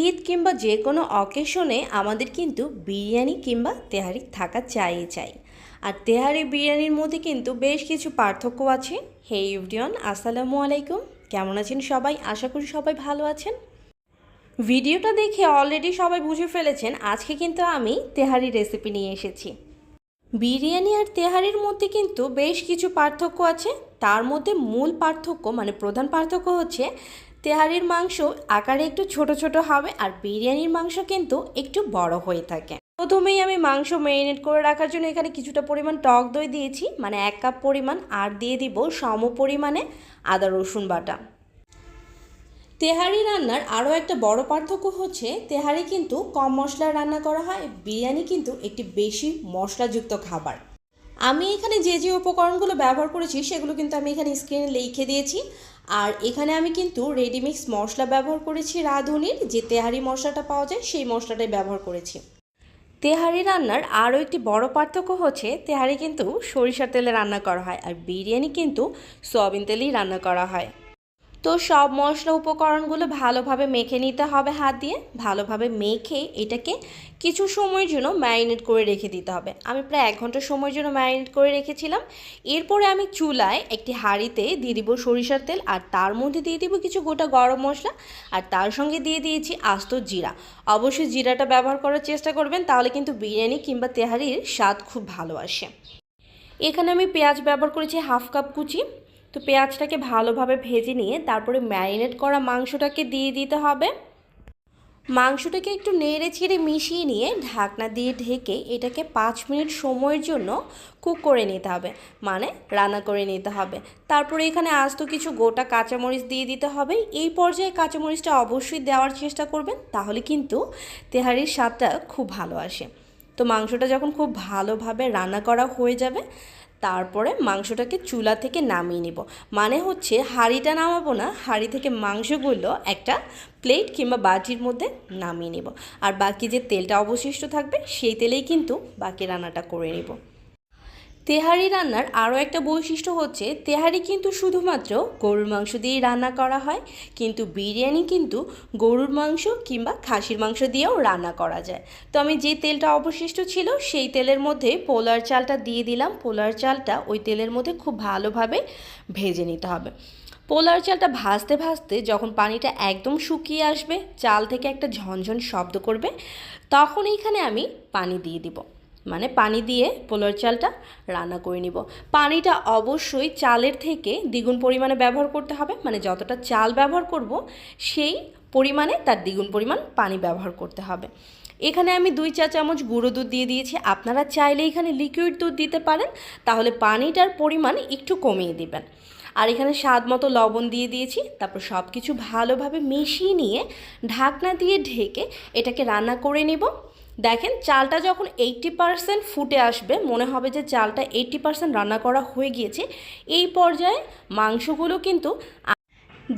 ঈদ কিংবা যে কোনো অকেশনে আমাদের কিন্তু বিরিয়ানি কিংবা তেহারি থাকা চাই চাই। আর তেহারি বিরিয়ানির মধ্যে কিন্তু বেশ কিছু পার্থক্য আছে। হে ইভরিয়ন আসসালামু আলাইকুম। কেমন আছেন সবাই? আশা করি সবাই ভালো আছেন। ভিডিওটা দেখে অলরেডি সবাই বুঝে ফেলেছেন আজকে কিন্তু আমি তেহারি রেসিপি নিয়ে এসেছি। বিরিয়ানি আর তেহারির মধ্যে কিন্তু বেশ কিছু পার্থক্য আছে। তার মধ্যে মূল পার্থক্য মানে প্রধান পার্থক্য হচ্ছে তেহারির মাংস আকারে একটু ছোট ছোট হবে আর বিরিয়ানির মাংস কিন্তু একটু বড় হয়ে থাকে। প্রথমেই আমি মাংস ম্যারিনেট করে রাখার জন্য এখানে কিছুটা পরিমাণ টক দই দিয়েছি মানে এক কাপ পরিমাণ আর দিয়ে দিব সম পরিমাণে আদা, রসুন বাটা। তেহারি রান্নার আরও একটা বড় পার্থক্য হচ্ছে, তেহারি কিন্তু কম মশলায় রান্না করা হয়, বিরিয়ানি কিন্তু একটি বেশি মশলাযুক্ত খাবার। আমি এখানে যে যে উপকরণগুলো ব্যবহার করেছি, সেগুলো কিন্তু আমি এখানে স্ক্রিনে লিখে দিয়েছি। আর এখানে আমি কিন্তু রেডিমিক্স মশলা ব্যবহার করেছি রাঁধুনির, যে তেহারি মশলাটা পাওয়া যায়, সেই মশলাটাই ব্যবহার করেছি। তেহারি রান্নার আরও একটি বড় পার্থক্য হচ্ছে, তেহারি কিন্তু সরিষার তেলে রান্না করা হয়, আর বিরিয়ানি কিন্তু সয়াবিন তেলেই রান্না করা হয়। তো সব মশলা উপকরণগুলো ভালোভাবে মেখে নিতে হবে হাত দিয়ে। ভালোভাবে মেখে এটাকে কিছু সময়ের জন্য ম্যারিনেট করে রেখে দিতে হবে। আমি প্রায় এক ঘণ্টা সময়ের জন্য ম্যারিনেট করে রেখেছিলাম। এরপরে আমি চুলায় একটি হাঁড়িতে দিয়ে দিব সরিষার তেল আর তার মধ্যে দিয়ে দিব কিছু গোটা গরম মশলা আর তার সঙ্গে দিয়ে দিয়েছি আস্ত জিরা। অবশ্যই জিরাটা ব্যবহার করার চেষ্টা করবেন, তাহলে কিন্তু বিরিয়ানি কিংবা তেহারির স্বাদ খুব ভালো আসে। এখানে আমি পেঁয়াজ ব্যবহার করেছি হাফ কাপ কুচি। তো পেঁয়াজটাকে ভালোভাবে ভেজে নিয়ে তারপরে ম্যারিনেট করা মাংসটাকে দিয়ে দিতে হবে। মাংসটাকে একটু নেড়ে ছেড়ে মিশিয়ে নিয়ে ঢাকনা দিয়ে ঢেকে এটাকে পাঁচ মিনিট সময়ের জন্য কুক করে নিতে হবে মানে রান্না করে নিতে হবে। তারপরে এখানে আস্ত কিছু গোটা কাঁচামরিচ দিয়ে দিতে হবে। এই পর্যায়ে কাঁচামরিচটা অবশ্যই দেওয়ার চেষ্টা করবেন, তাহলে কিন্তু তেহারির স্বাদটা খুব ভালো আসে। তো মাংসটা যখন খুব ভালোভাবে রান্না করা হয়ে যাবে তারপরে মাংসটাকে চুলা থেকে নামিয়ে নিব। মানে হচ্ছে হাঁড়িটা নামাবো না, হাঁড়ি থেকে মাংসগুলো একটা প্লেট কিংবা বাটির মধ্যে নামিয়ে নিব। আর বাকি যে তেলটা অবশিষ্ট থাকবে, সেই তেলেই কিন্তু বাকি রান্নাটা করে নেব। তেহারি রান্নার আরও একটা বৈশিষ্ট্য হচ্ছে, তেহারি কিন্তু শুধুমাত্র গরুর মাংস দিয়েই রান্না করা হয়, কিন্তু বিরিয়ানি কিন্তু গরুর মাংস কিংবা খাসির মাংস দিয়েও রান্না করা যায়। তো আমি যে তেলটা অবশিষ্ট ছিল, সেই তেলের মধ্যে পোলার চালটা দিয়ে দিলাম। পোলার চালটা ওই তেলের মধ্যে খুব ভালোভাবে ভেজে নিতে হবে। পোলার চালটা ভাজতে ভাজতে যখন পানিটা একদম শুকিয়ে আসবে, চাল থেকে একটা ঝনঝন শব্দ করবে, তখন এইখানে আমি পানি দিয়ে দিব। মানে পানি দিয়ে পোলার চালটা রান্না করে নিব। পানিটা অবশ্যই চালের থেকে দ্বিগুণ পরিমাণে ব্যবহার করতে হবে মানে যতটা চাল ব্যবহার করব, সেই পরিমাণে তার দ্বিগুণ পরিমাণ পানি ব্যবহার করতে হবে। এখানে আমি দুই চা চামচ গুঁড়ো দুধ দিয়ে দিয়েছি, আপনারা চাইলে এখানে লিকুইড দুধ দিতে পারেন, তাহলে পানিটার পরিমাণ একটু কমিয়ে দিবেন। আর এখানে স্বাদ মতো লবণ দিয়ে দিয়েছি, তারপর সব কিছু ভালোভাবে মিশিয়ে নিয়ে ঢাকনা দিয়ে ঢেকে এটাকে রান্না করে নেব। দেখেন চালটা যখন এইটটি পারসেন্ট ফুটে আসবে, মনে হবে যে চালটা এইটটি পারসেন্ট রান্না করা হয়ে গিয়েছে, এই পর্যায়ে মাংসগুলো কিন্তু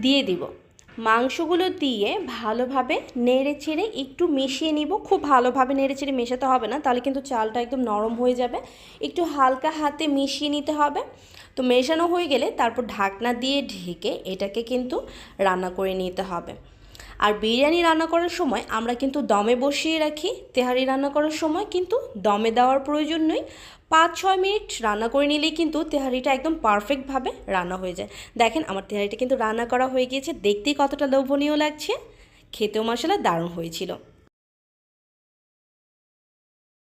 দিয়ে দিব। মাংসগুলো দিয়ে ভালোভাবে নেড়ে চেড়ে একটু মিশিয়ে নিব। খুব ভালোভাবে নেড়ে চেড়ে মেশাতে হবে না, তাহলে কিন্তু চালটা একদম নরম হয়ে যাবে। একটু হালকা হাতে মিশিয়ে নিতে হবে। তো মেশানো হয়ে গেলে তারপর ঢাকনা দিয়ে ঢেকে এটাকে কিন্তু রান্না করে নিতে হবে। আর বিরিয়ানি রান্না করার সময় আমরা কিন্তু দমে বসিয়ে রাখি, তেহারি রান্না করার সময় কিন্তু দমে দেওয়ার প্রয়োজন নেই। পাঁচ, ছয় মিনিট রান্না করে নিলেই কিন্তু তেহারিটা একদম পারফেক্টভাবে রান্না হয়ে যায়। দেখেন আমার তেহারিটা কিন্তু রান্না করা হয়ে গিয়েছে, দেখতেই কতটা লোভনীয় লাগছে। খেতেও মশলা দারুণ হয়েছিল।